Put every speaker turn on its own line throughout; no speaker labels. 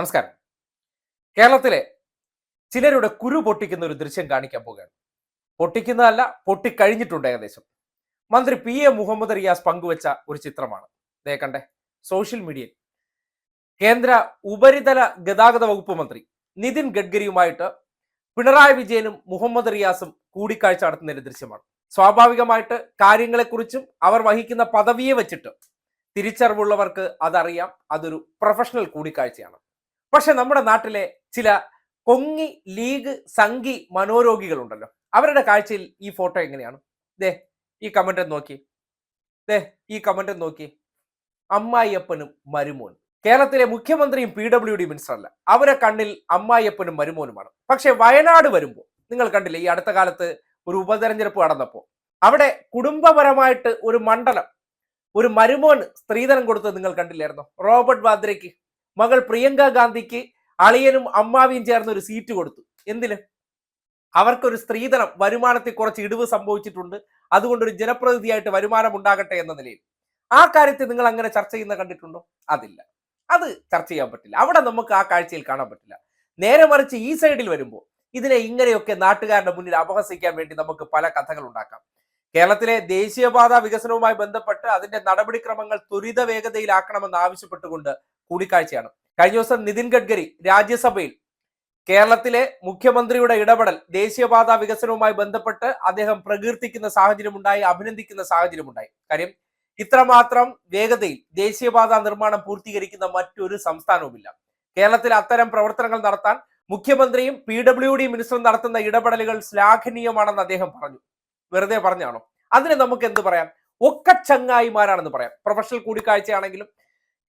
നമസ്കാരം. കേരളത്തിലെ ചിലരുടെ കുരു പൊട്ടിക്കുന്ന ഒരു ദൃശ്യം കാണിക്കാൻ പോകുകയാണ് പൊട്ടിക്കുന്നതല്ല പൊട്ടിക്കഴിഞ്ഞിട്ടുണ്ട് ഏകദേശം. മന്ത്രി പി എ മുഹമ്മദ് റിയാസ് പങ്കുവച്ച ഒരു ചിത്രമാണ്. ദേ കണ്ടേ സോഷ്യൽ മീഡിയ കേന്ദ്ര ഉപരിതല ഗതാഗത വകുപ്പ് മന്ത്രി നിതിൻ ഗഡ്കരിയുമായിട്ട് പിണറായി വിജയനും മുഹമ്മദ് റിയാസും കൂടിക്കാഴ്ച നടത്തുന്ന ഒരു ദൃശ്യമാണ്. സ്വാഭാവികമായിട്ട് കാര്യങ്ങളെക്കുറിച്ചും അവർ വഹിക്കുന്ന പദവിയെ വെച്ചിട്ട് തിരിച്ചറിവുള്ളവർക്ക് അതറിയാം. അതൊരു പ്രൊഫഷണൽ കൂടിക്കാഴ്ചയാണ്. പക്ഷെ നമ്മുടെ നാട്ടിലെ ചില കൊങ്ങി ലീഗ് സംഘി മനോരോഗികളുണ്ടല്ലോ. അവരുടെ കാഴ്ചയിൽ ഈ ഫോട്ടോ എങ്ങനെയാണ്? ദേ ഈ കമന്റ് നോക്കി. ദേ ഈ കമന്റ് നോക്കി. അമ്മായിയപ്പനും മരുമോൻ. കേരളത്തിലെ മുഖ്യമന്ത്രിയും പി ഡബ്ല്യു ഡി മിനിസ്റ്റർ അല്ല. അവരെ കണ്ണിൽ അമ്മായിയപ്പനും മരുമോനുമാണ്. പക്ഷെ വയനാട് വരുമ്പോൾ നിങ്ങൾ കണ്ടില്ലേ ഈ അടുത്ത കാലത്ത് ഒരു ഉപതെരഞ്ഞെടുപ്പ് നടന്നപ്പോൾ അവിടെ കുടുംബപരമായിട്ട് ഒരു മണ്ഡലം ഒരു മരുമോൻ സ്ത്രീധനം കൊടുത്തത് നിങ്ങൾ കണ്ടില്ലായിരുന്നോ? റോബർട്ട് വാദ്രയ്ക്ക്. മകൾ പ്രിയങ്ക ഗാന്ധിക്ക് അളിയനും അമ്മാവിയും ചേർന്ന് ഒരു സീറ്റ് കൊടുത്തു. എന്തിന്? അവർക്കൊരു സ്ത്രീധനം വരുമാനത്തിൽ കുറച്ച് ഇടിവ് സംഭവിച്ചിട്ടുണ്ട്. അതുകൊണ്ട് ഒരു ജനപ്രതിനിധിയായിട്ട് വരുമാനം ഉണ്ടാകട്ടെ എന്ന നിലയിൽ. ആ കാര്യത്തിൽ നിങ്ങൾ അങ്ങനെ ചർച്ച ചെയ്യുന്ന കണ്ടിട്ടുണ്ടോ? അതില്ല. അത് ചർച്ച ചെയ്യാൻ പറ്റില്ല. അവിടെ നമുക്ക് ആ കാഴ്ചയിൽ കാണാൻ പറ്റില്ല. നേരെ മറിച്ച് ഈ സൈഡിൽ വരുമ്പോൾ ഇതിനെ ഇങ്ങനെയൊക്കെ നാട്ടുകാരുടെ മുന്നിൽ അപഹസിക്കാൻ വേണ്ടി നമുക്ക് പല കഥകൾ ഉണ്ടാക്കാം. കേരളത്തിലെ ദേശീയപാത വികസനവുമായി ബന്ധപ്പെട്ട് അതിന്റെ നടപടിക്രമങ്ങൾ ത്വരിത വേഗതയിലാക്കണമെന്ന് ആവശ്യപ്പെട്ടുകൊണ്ട് കൂടിക്കാഴ്ചയാണ്. കഴിഞ്ഞ ദിവസം നിതിൻ ഗഡ്കരി രാജ്യസഭയിൽ കേരളത്തിലെ മുഖ്യമന്ത്രിയുടെ ഇടപെടൽ ദേശീയപാത വികസനവുമായി ബന്ധപ്പെട്ട് അദ്ദേഹം പ്രകീർത്തിക്കുന്ന സാഹചര്യമുണ്ടായി അഭിനന്ദിക്കുന്ന സാഹചര്യമുണ്ടായി. കാര്യം ഇത്രമാത്രം വേഗതയിൽ ദേശീയപാത നിർമ്മാണം പൂർത്തീകരിക്കുന്ന മറ്റൊരു സംസ്ഥാനവുമില്ല. കേരളത്തിൽ അത്തരം പ്രവർത്തനങ്ങൾ നടത്താൻ മുഖ്യമന്ത്രിയും പി ഡബ്ല്യു ഡി മിനിസ്റ്ററും നടത്തുന്ന ഇടപെടലുകൾ ശ്ലാഘനീയമാണെന്ന് അദ്ദേഹം പറഞ്ഞു. വെറുതെ പറഞ്ഞാണോ അതിന് നമുക്ക് എന്ത് പറയാം? ഒക്കെ ചങ്ങായിമാരാണെന്ന് പറയാം. പ്രൊഫഷണൽ കൂടിക്കാഴ്ചയാണെങ്കിലും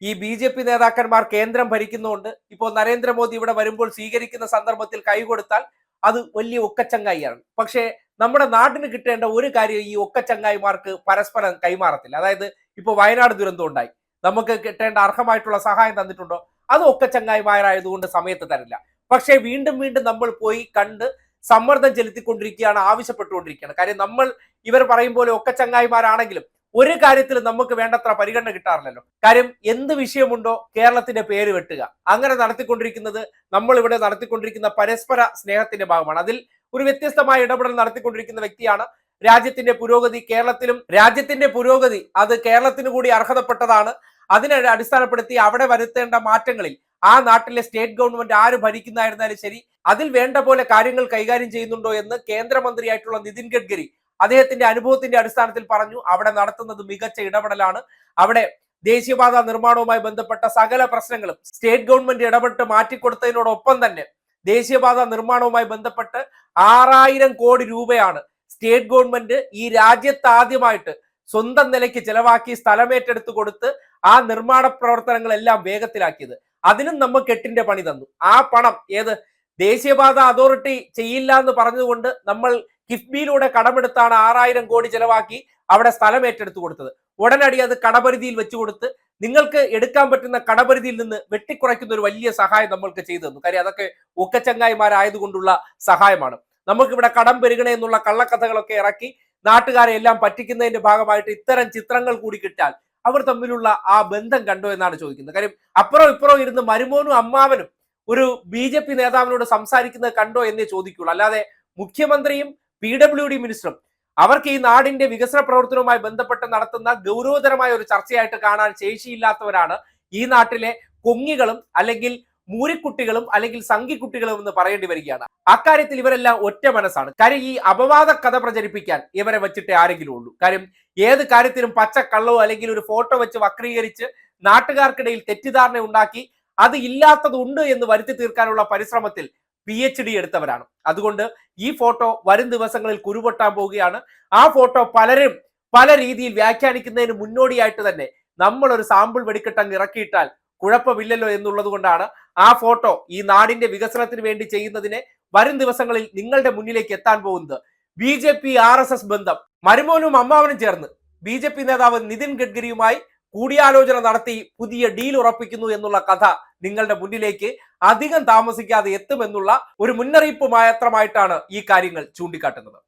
ഈ ബി ജെ പി നേതാക്കന്മാർ കേന്ദ്രം ഭരിക്കുന്നതുകൊണ്ട് ഇപ്പോൾ നരേന്ദ്രമോദി ഇവിടെ വരുമ്പോൾ സ്വീകരിക്കുന്ന സന്ദർഭത്തിൽ കൈകൊടുത്താൽ അത് വലിയ ഒക്കച്ചങ്ങായിയാണ് പക്ഷേ നമ്മുടെ നാടിന് കിട്ടേണ്ട ഒരു കാര്യം ഈ ഒക്കച്ചങ്ങായിമാർക്ക് പരസ്പരം കൈമാറത്തില്ല. അതായത് ഇപ്പോൾ വയനാട് ദുരന്തം ഉണ്ടായി. നമുക്ക് കിട്ടേണ്ട അർഹമായിട്ടുള്ള സഹായം തന്നിട്ടുണ്ടോ? അത് ഒക്കച്ചങ്ങായിമാരായതുകൊണ്ട് സമയത്ത് തരില്ല. പക്ഷേ വീണ്ടും വീണ്ടും നമ്മൾ പോയി കണ്ട് സമ്മർദ്ദം ചെലുത്തിക്കൊണ്ടിരിക്കുകയാണ് ആവശ്യപ്പെട്ടുകൊണ്ടിരിക്കുകയാണ്. കാര്യം നമ്മൾ ഇവർ പറയും പോലെ ഒക്കെ ചങ്ങായിമാരാണെങ്കിലും ഒരു കാര്യത്തിൽ നമുക്ക് വേണ്ടത്ര പരിഗണന കിട്ടാറില്ലല്ലോ. കാര്യം എന്ത് വിഷയമുണ്ടോ കേരളത്തിന്റെ പേര് വെട്ടുക. അങ്ങനെ നടത്തിക്കൊണ്ടിരിക്കുന്നത് നമ്മൾ ഇവിടെ നടത്തിക്കൊണ്ടിരിക്കുന്ന പരസ്പര സ്നേഹത്തിന്റെ ഭാഗമാണ്. അതിൽ ഒരു വ്യത്യസ്തമായ ഇടപെടൽ നടത്തിക്കൊണ്ടിരിക്കുന്ന വ്യക്തിയാണ് രാജ്യത്തിന്റെ പുരോഗതി കേരളത്തിലും രാജ്യത്തിന്റെ പുരോഗതി അത് കേരളത്തിന് കൂടി അർഹതപ്പെട്ടതാണ്. അതിനെ അടിസ്ഥാനപ്പെടുത്തി അവിടെ വരുത്തേണ്ട മാറ്റങ്ങളിൽ ആ നാട്ടിലെ സ്റ്റേറ്റ് ഗവൺമെന്റ് ആര് ഭരിക്കുന്നതായിരുന്നാലും ശരി അതിൽ വേണ്ട പോലെ കാര്യങ്ങൾ കൈകാര്യം ചെയ്യുന്നുണ്ടോ എന്ന് കേന്ദ്രമന്ത്രിയായിട്ടുള്ള നിതിൻ ഗഡ്കരി അദ്ദേഹത്തിന്റെ അനുഭവത്തിന്റെ അടിസ്ഥാനത്തിൽ പറഞ്ഞു. അവിടെ നടത്തുന്നത് മികച്ച ഇടപെടലാണ്. അവിടെ ദേശീയപാത നിർമ്മാണവുമായി ബന്ധപ്പെട്ട സകല പ്രശ്നങ്ങളും സ്റ്റേറ്റ് ഗവൺമെന്റ് ഇടപെട്ട് മാറ്റിക്കൊടുത്തതിനോടൊപ്പം തന്നെ ദേശീയപാത നിർമ്മാണവുമായി ബന്ധപ്പെട്ട് ആറായിരം കോടി രൂപയാണ് സ്റ്റേറ്റ് ഗവൺമെന്റ് ഈ രാജ്യത്ത് ആദ്യമായിട്ട് സ്വന്തം നിലയ്ക്ക് ചെലവാക്കി സ്ഥലമേറ്റെടുത്ത് കൊടുത്ത് ആ നിർമ്മാണ പ്രവർത്തനങ്ങളെല്ലാം വേഗത്തിലാക്കിയത്. അതിനും നമുക്ക് കെട്ടിന്റെ പണി തന്നു. ആ പണം ഏത്? ദേശീയപാത അതോറിറ്റി ചെയ്യില്ല എന്ന് പറഞ്ഞതുകൊണ്ട് നമ്മൾ കിഫ്ബിയിലൂടെ കടമെടുത്താണ് ആറായിരം കോടി ചെലവാക്കി അവിടെ സ്ഥലം ഏറ്റെടുത്തു കൊടുത്തത്. ഉടനടി അത് കടപരിധിയിൽ വെച്ചു കൊടുത്ത് നിങ്ങൾക്ക് എടുക്കാൻ പറ്റുന്ന കടപരിധിയിൽ നിന്ന് വെട്ടിക്കുറയ്ക്കുന്ന ഒരു വലിയ സഹായം നമ്മൾക്ക് ചെയ്തു തന്നു. കാര്യം അതൊക്കെ ഒക്കച്ചങ്ങായിമാരായതുകൊണ്ടുള്ള സഹായമാണ്. നമുക്കിവിടെ കടം പെരുകണേ എന്നുള്ള കള്ളക്കഥകളൊക്കെ ഇറക്കി നാട്ടുകാരെ എല്ലാം പറ്റിക്കുന്നതിന്റെ ഭാഗമായിട്ട് ഇത്തരം ചിത്രങ്ങൾ കൂടി കിട്ടാൽ അവർ തമ്മിലുള്ള ആ ബന്ധം കണ്ടോ എന്നാണ് ചോദിക്കുന്നത്. കാര്യം അപ്പുറം ഇപ്പുറം ഇരുന്ന് മരുമോനും അമ്മാവനും ഒരു ബി ജെ പി നേതാവിനോട് സംസാരിക്കുന്നത് കണ്ടോ എന്നേ ചോദിക്കുള്ളൂ അല്ലാതെ മുഖ്യമന്ത്രിയും പി ഡബ്ല്യു ഡി മിനിസ്റ്ററും അവർക്ക് ഈ നാടിന്റെ വികസന പ്രവർത്തനവുമായി ബന്ധപ്പെട്ട് നടത്തുന്ന ഗൗരവതരമായ ഒരു ചർച്ചയായിട്ട് കാണാൻ ശേഷിയില്ലാത്തവരാണ് ഈ നാട്ടിലെ കൊങ്ങികളും അല്ലെങ്കിൽ മൂരിക്കുട്ടികളും അല്ലെങ്കിൽ സംഘിക്കുട്ടികളും എന്ന് പറയേണ്ടി വരികയാണ്. അക്കാര്യത്തിൽ ഇവരെല്ലാം ഒറ്റ മനസ്സാണ്. കാര്യം ഈ അപവാദ കഥ പ്രചരിപ്പിക്കാൻ ഇവരെ വെച്ചിട്ട് ആരെങ്കിലും ഉള്ളൂ. കാര്യം ഏത് കാര്യത്തിലും പച്ച കള്ളോ അല്ലെങ്കിൽ ഒരു ഫോട്ടോ വെച്ച് വക്രീകരിച്ച് നാട്ടുകാർക്കിടയിൽ തെറ്റിദ്ധാരണ ഉണ്ടാക്കി അത് ഇല്ലാത്തതുണ്ട് എന്ന് വരുത്തി തീർക്കാനുള്ള പരിശ്രമത്തിൽ പി എച്ച് ഡി എടുത്തവരാണ്. അതുകൊണ്ട് ഈ ഫോട്ടോ വരും ദിവസങ്ങളിൽ കുരുപൊട്ടാൻ പോവുകയാണ്. ആ ഫോട്ടോ പലരും പല രീതിയിൽ വ്യാഖ്യാനിക്കുന്നതിന് മുന്നോടിയായിട്ട് തന്നെ നമ്മൾ ഒരു സാമ്പിൾ വെടിക്കെട്ടങ്ങ് ഇറക്കിയിട്ടാൽ കുഴപ്പമില്ലല്ലോ എന്നുള്ളത് കൊണ്ടാണ് ആ ഫോട്ടോ ഈ നാടിന്റെ വികസനത്തിന് വേണ്ടി ചെയ്യുന്നതിനെ വരും ദിവസങ്ങളിൽ നിങ്ങളുടെ മുന്നിലേക്ക് എത്താൻ പോകുന്നത്. B J P R S S ബന്ധം. മരുമോനും അമ്മാവനും ചേർന്ന് ബി ജെ പി നേതാവ് നിതിൻ ഗഡ്കരിയുമായി കൂടിയാലോചന നടത്തി പുതിയ ഡീൽ ഉറപ്പിക്കുന്നു എന്നുള്ള കഥ നിങ്ങളുടെ മുന്നിലേക്ക് അധികം താമസിക്കാതെ എത്തുമെന്നുള്ള ഒരു മുന്നറിയിപ്പ് മാത്രമായിട്ടാണ് ഈ കാര്യങ്ങൾ ചൂണ്ടിക്കാട്ടുന്നത്.